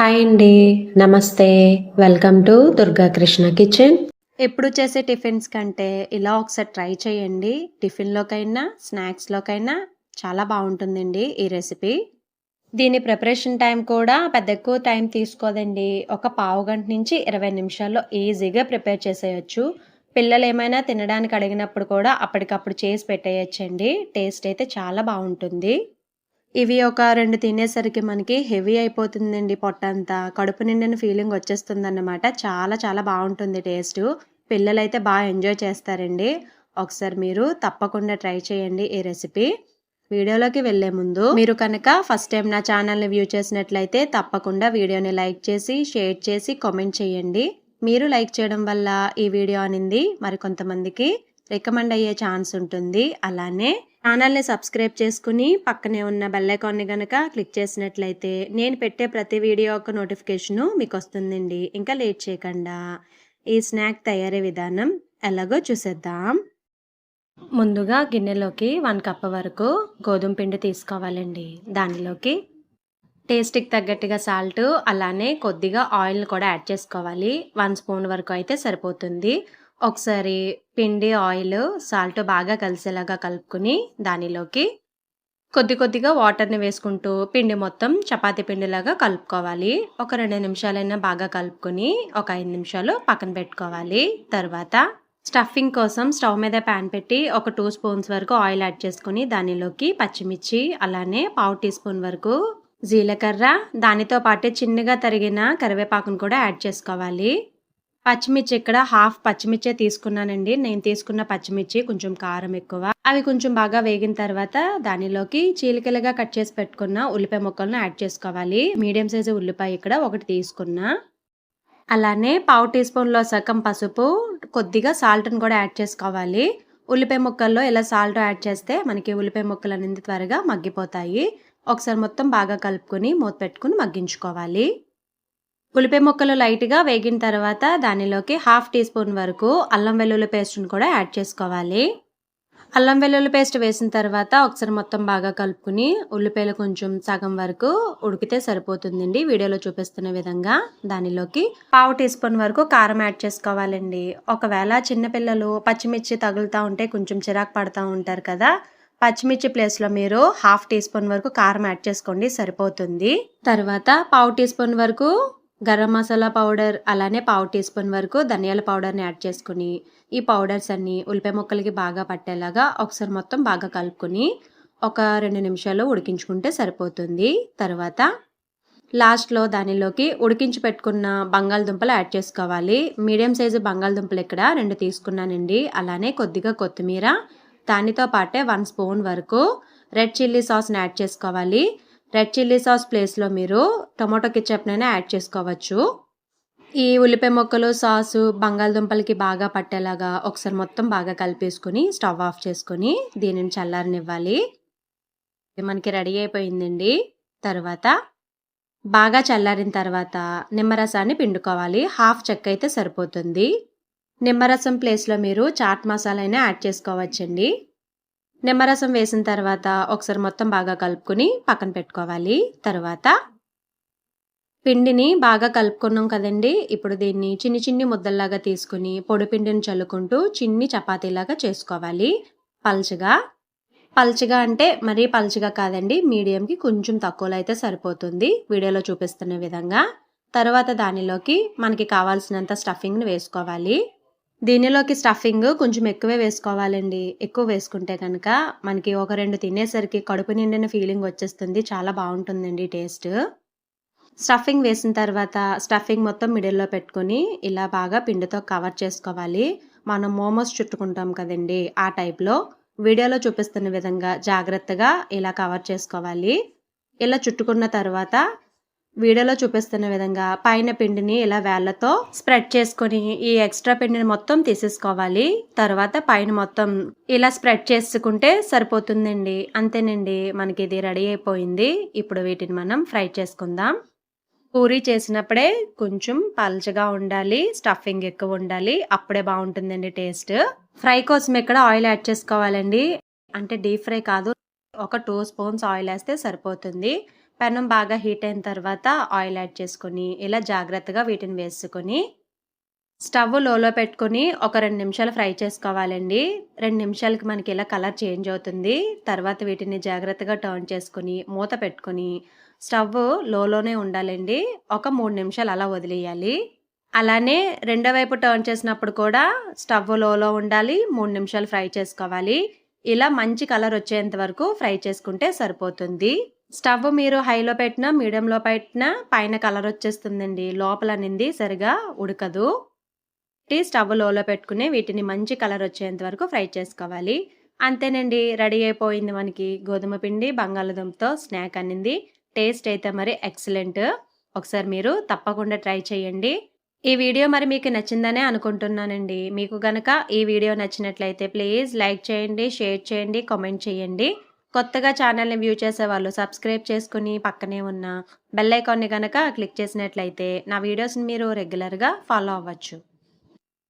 Hi అండి నమస్తే. Welcome to Durga Krishna kitchen ఎప్పుడు చేసే టిఫిన్స్ కంటే ఇలా ఒకసారి ట్రై చేయండి. టిఫిన్లోకైనా స్నాక్స్లోకైనా చాలా బాగుంటుందండి ఈ రెసిపీ. దీని ప్రిపరేషన్ టైం కూడా పెద్ద ఎక్కువ టైం తీసుకోదండి. ఒక పావు గంట నుంచి ఇరవై నిమిషాల్లో ఈజీగా ప్రిపేర్ చేసేయచ్చు. పిల్లలు ఏమైనా తినడానికి అడిగినప్పుడు కూడా అప్పటికప్పుడు చేసి పెట్టేయచ్చండి. టేస్ట్ అయితే చాలా బాగుంటుంది. ఇవి ఒక రెండు తినేసరికి మనకి హెవీ అయిపోతుందండి పొట్టంతా. కడుపు నిండిన ఫీలింగ్ వచ్చేస్తుంది అన్నమాట చాలా చాలా బాగుంటుంది టేస్ట్. పిల్లలైతే బాగా ఎంజాయ్ చేస్తారండి. ఒకసారి మీరు తప్పకుండా ట్రై చేయండి ఈ రెసిపీ. వీడియోలోకి వెళ్ళే ముందు మీరు కనుక ఫస్ట్ టైం నా ఛానల్ని వ్యూ చేసినట్లయితే తప్పకుండా వీడియోని లైక్ చేసి షేర్ చేసి కామెంట్ చేయండి. మీరు లైక్ చేయడం వల్ల ఈ వీడియో అనింది మరి కొంతమందికి రికమెండ్ అయ్యే ఛాన్స్ ఉంటుంది. అలానే ఛానల్ని సబ్స్క్రైబ్ చేసుకుని పక్కనే ఉన్న బెల్లైకాన్ని కనుక గనక క్లిక్ చేసినట్లయితే నేను పెట్టే ప్రతి వీడియో యొక్క నోటిఫికేషను మీకు వస్తుందండి ఇంకా లేట్ చేయకుండా ఈ స్నాక్ తయారీ విధానం ఎలాగో చూసేద్దాం. ముందుగా గిన్నెలోకి వన్ కప్ వరకు గోధుమ పిండి తీసుకోవాలండి. దానిలోకి టేస్ట్కి తగ్గట్టుగా సాల్ట్ అలానే కొద్దిగా ఆయిల్ని కూడా యాడ్ చేసుకోవాలి. వన్ స్పూన్ వరకు అయితే సరిపోతుంది. ఒకసారి పిండి ఆయిల్ సాల్ట్ బాగా కలిసేలాగా కలుపుకుని దానిలోకి కొద్ది కొద్దిగా వాటర్ని వేసుకుంటూ పిండి మొత్తం చపాతీ పిండిలాగా కలుపుకోవాలి. ఒక రెండు నిమిషాలైనా బాగా కలుపుకొని ఒక ఐదు నిమిషాలు పక్కన పెట్టుకోవాలి. తర్వాత స్టఫింగ్ కోసం స్టవ్ మీద ప్యాన్ పెట్టి ఒక టూ స్పూన్స్ వరకు ఆయిల్ యాడ్ చేసుకుని దానిలోకి పచ్చిమిర్చి అలానే పావు టీ స్పూన్ వరకు జీలకర్ర దానితో పాటు చిన్నగా తరిగిన కరివేపాకును కూడా యాడ్ చేసుకోవాలి. పచ్చిమిర్చి ఇక్కడ హాఫ్ పచ్చిమిర్చే తీసుకున్నానండి. నేను తీసుకున్న పచ్చిమిర్చి కొంచెం కారం ఎక్కువ. అవి కొంచెం బాగా వేగిన తర్వాత దానిలోకి చీలికలుగా కట్ చేసి పెట్టుకున్న ఉల్లిపాయ ముక్కలను యాడ్ చేసుకోవాలి. మీడియం సైజు ఉల్లిపాయ ఇక్కడ ఒకటి తీసుకున్నా. అలానే పావు టీ స్పూన్లో సగం పసుపు కొద్దిగా సాల్ట్ని కూడా యాడ్ చేసుకోవాలి. ఉల్లిపాయ ముక్కల్లో ఇలా సాల్ట్ యాడ్ చేస్తే మనకి ఉల్లిపాయ ముక్కలు అనేది త్వరగా మగ్గిపోతాయి. ఒకసారి మొత్తం బాగా కలుపుకొని మూత పెట్టుకుని మగ్గించుకోవాలి. ఉల్లిపాయ ముక్కలు లైట్గా వేగిన తర్వాత దానిలోకి హాఫ్ టీ స్పూన్ వరకు అల్లం వెల్లుల్లి పేస్ట్ని కూడా యాడ్ చేసుకోవాలి. అల్లం వెల్లుల్లి పేస్ట్ వేసిన తర్వాత ఒకసారి మొత్తం బాగా కలుపుకుని ఉల్లిపాయలు కొంచెం సగం వరకు ఉడికితే సరిపోతుందండి. వీడియోలో చూపిస్తున్న విధంగా దానిలోకి పావు టీ స్పూన్ వరకు కారం యాడ్ చేసుకోవాలండి. ఒకవేళ చిన్నపిల్లలు పచ్చిమిర్చి తగులుతూ ఉంటే కొంచెం చిరాకు పడుతూ ఉంటారు కదా పచ్చిమిర్చి ప్లేస్లో మీరు హాఫ్ టీ స్పూన్ వరకు కారం యాడ్ చేసుకోండి సరిపోతుంది. తర్వాత పావు టీ స్పూన్ వరకు గరం మసాలా పౌడర్ అలానే పావు టీ స్పూన్ వరకు ధనియాల పౌడర్ని యాడ్ చేసుకుని ఈ పౌడర్స్ అన్నీ ఉల్లిపాయ ముక్కలకి బాగా పట్టేలాగా ఒకసారి మొత్తం బాగా కలుపుకొని ఒక రెండు నిమిషాలు ఉడికించుకుంటే సరిపోతుంది. తర్వాత లాస్ట్లో దానిలోకి ఉడికించి పెట్టుకున్న బంగాళదుంపలు యాడ్ చేసుకోవాలి. మీడియం సైజు బంగాళదుంపలు ఇక్కడ రెండు తీసుకున్నానండి. అలానే కొద్దిగా కొత్తిమీర దానితో పాటే వన్ స్పూన్ వరకు రెడ్ చిల్లీ సాస్ని యాడ్ చేసుకోవాలి. రెడ్ చిల్లీ సాస్ ప్లేస్లో మీరు టొమాటో కిచప్నైనా యాడ్ చేసుకోవచ్చు. ఈ ఉల్లిపాయ ముక్కలు సాసు బంగాళదుంపలకి బాగా పట్టేలాగా ఒకసారి మొత్తం బాగా కలిపేసుకుని స్టవ్ ఆఫ్ చేసుకొని దీనిని చల్లారనివ్వాలి. మనకి రెడీ అయిపోయిందండి. తర్వాత బాగా చల్లారిన తర్వాత నిమ్మరసాన్ని పిండుకోవాలి. హాఫ్ చెక్క అయితే సరిపోతుంది. నిమ్మరసం ప్లేస్లో మీరు చాట్ మసాలా అయినా యాడ్ చేసుకోవచ్చండి. నిమ్మరసం వేసిన తర్వాత ఒకసారి మొత్తం బాగా కలుపుకొని పక్కన పెట్టుకోవాలి. తర్వాత పిండిని బాగా కలుపుకున్నాం కదండి. ఇప్పుడు దీన్ని చిన్ని చిన్ని ముద్దల్లాగా తీసుకుని పొడి పిండిని చల్లుకుంటూ చిన్ని చపాతీలాగా చేసుకోవాలి. పల్చగా. పల్చగా అంటే మరీ పల్చగా కాదండి మీడియంకి కొంచెం తక్కువలో అయితే సరిపోతుంది. వీడియోలో చూపిస్తున్న విధంగా. తర్వాత దానిలోకి మనకి కావాల్సినంత స్టఫింగ్ని వేసుకోవాలి. దీనిలోకి స్టఫింగ్ కొంచెం ఎక్కువే వేసుకోవాలండి. ఎక్కువ వేసుకుంటే కనుక మనకి ఒక రెండు తినేసరికి కడుపు నిండిన ఫీలింగ్ వచ్చేస్తుంది. చాలా బాగుంటుందండి టేస్ట్. స్టఫింగ్ వేసిన తర్వాత స్టఫింగ్ మొత్తం మిడిల్లో పెట్టుకొని ఇలా బాగా పిండితో కవర్ చేసుకోవాలి. మనం మోమోస్ చుట్టుకుంటాం కదండి ఆ టైప్లో. వీడియోలో చూపిస్తున్న విధంగా జాగ్రత్తగా ఇలా కవర్ చేసుకోవాలి. ఇలా చుట్టుకున్న తర్వాత వీడియోలో చూపిస్తున్న విధంగా పైన పిండిని ఇలా వేళ్ళతో స్ప్రెడ్ చేసుకొని ఈ ఎక్స్ట్రా పిండిని మొత్తం తీసేసుకోవాలి. తర్వాత పైన మొత్తం ఇలా స్ప్రెడ్ చేసుకుంటే సరిపోతుందండి. అంతేనండి మనకి ఇది రెడీ అయిపోయింది. ఇప్పుడు వీటిని మనం ఫ్రై చేసుకుందాం. పూరి చేసినప్పుడే కొంచెం పల్చగా ఉండాలి స్టఫింగ్ ఎక్కువ ఉండాలి అప్పుడే బాగుంటుందండి టేస్ట్. ఫ్రై కోసం ఇక్కడ ఆయిల్ యాడ్ చేసుకోవాలండి. అంటే డీప్ ఫ్రై కాదు ఒక టూ స్పూన్స్ ఆయిల్ వేస్తే సరిపోతుంది. పెనం బాగా హీట్ అయిన తర్వాత ఆయిల్ యాడ్ చేసుకొని ఇలా జాగ్రత్తగా వీటిని వేసుకొని స్టవ్ లోలో పెట్టుకొని ఒక రెండు నిమిషాలు ఫ్రై చేసుకోవాలండి. రెండు నిమిషాలకి మనకి ఇలా కలర్ చేంజ్ అవుతుంది. తర్వాత వీటిని జాగ్రత్తగా టర్న్ చేసుకొని మూత పెట్టుకొని స్టవ్ లోలోనే ఉండాలండి. ఒక మూడు నిమిషాలు అలా వదిలేయాలి. అలానే రెండో వైపు టర్న్ చేసినప్పుడు కూడా స్టవ్ లోలో ఉండాలి. మూడు నిమిషాలు ఫ్రై చేసుకోవాలి. ఇలా మంచి కలర్ వచ్చేంత వరకు ఫ్రై చేసుకుంటే సరిపోతుంది. స్టవ్ మీరు హైలో పెట్టినా మీడియంలో పెట్టినా పైన కలర్ వచ్చేస్తుందండి. లోపల నింది సరిగా ఉడకదు. టీ స్టవ్ లోలో పెట్టుకుని వీటిని మంచి కలర్ వచ్చేంత వరకు ఫ్రై చేసుకోవాలి. అంతేనండి రెడీ అయిపోయింది మనకి. గోధుమ పిండి బంగాళదుంపతో స్నాక్ అనింది. టేస్ట్ అయితే మరి ఎక్సలెంట్. ఒకసారి మీరు తప్పకుండా ట్రై చేయండి. ఈ వీడియో మరి మీకు నచ్చిందనే అనుకుంటున్నానండి. మీకు గనక ఈ వీడియో నచ్చినట్లయితే ప్లీజ్ లైక్ చేయండి షేర్ చేయండి కామెంట్ చేయండి. కొత్తగా ఛానల్ని వ్యూ చేసే వాళ్ళు సబ్స్క్రైబ్ చేసుకుని పక్కనే ఉన్న బెల్ ఐకాన్ని కనుక క్లిక్ చేసినట్లయితే నా వీడియోస్ని మీరు రెగ్యులర్గా ఫాలో అవ్వచ్చు.